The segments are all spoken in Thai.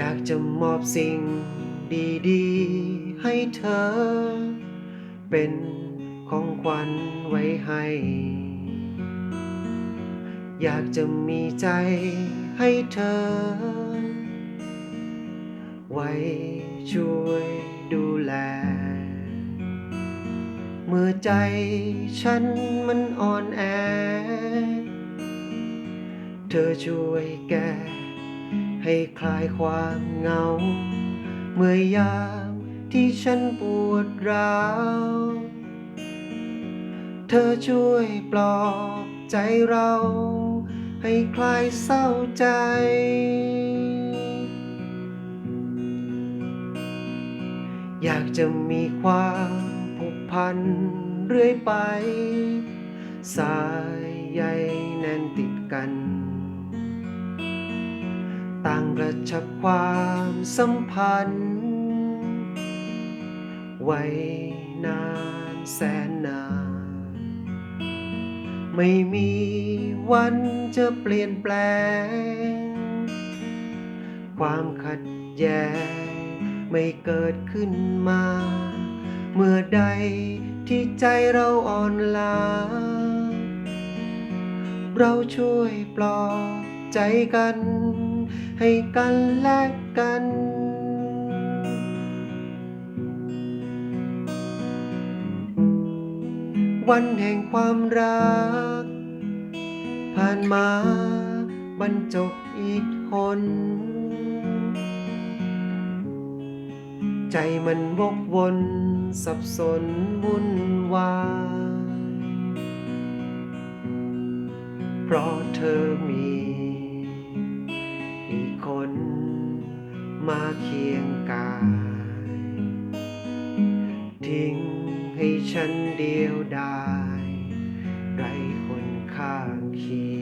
อยากจะมอบสิ่งดีๆ ให้เธอ เป็นของขวัญไว้ให้ อยากจะมีใจให้เธอ ไว้ช่วยดูแล เมื่อใจฉันมันอ่อนแอ เธอช่วยแก้ ให้คลายความเหงา เมื่อยามที่ฉันปวดร้าว เธอช่วยปลอบใจเรา ให้คลายเศร้าใจ อยากจะมีความผูกพันเรื่อยไป สายใยแน่นติดกัน ต่างกระชับความสัมพันธ์ ไว้นานแสนนาน ไม่มีวันจะเปลี่ยนแปลง ความขัดแย้งไม่เกิดขึ้นมา เมื่อใดที่ใจเราอ่อนล้า เราช่วยปลอบใจกัน ให้กันและกัน วันแห่งความรัก ผ่านมาบรรจบอีกหนใจมันวกวนสับสนวุ่นวายเพราะเธอมี มาเคียงกาย ทิ้งให้ฉันเดียวดายไรคนข้างเคียง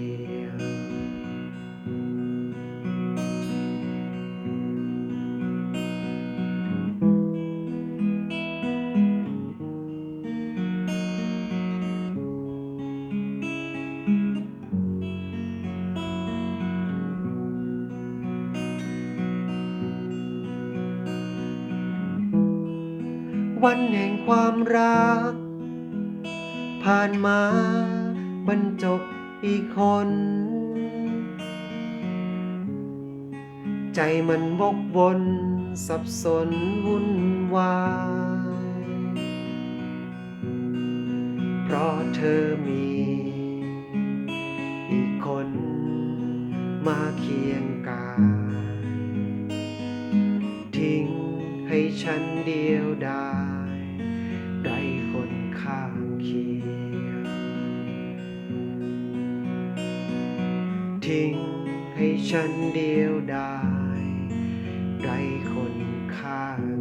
วันแห่งความรัก ผ่านมาบรรจบอีกคน ใจมันวกวนสับสนวุ่นวายเพราะเธอมี อีกคนมาเคียงกายทิ้งให้ฉันเดียวดาย ทิ้งให้ฉันเดียวดายไรคนข้าง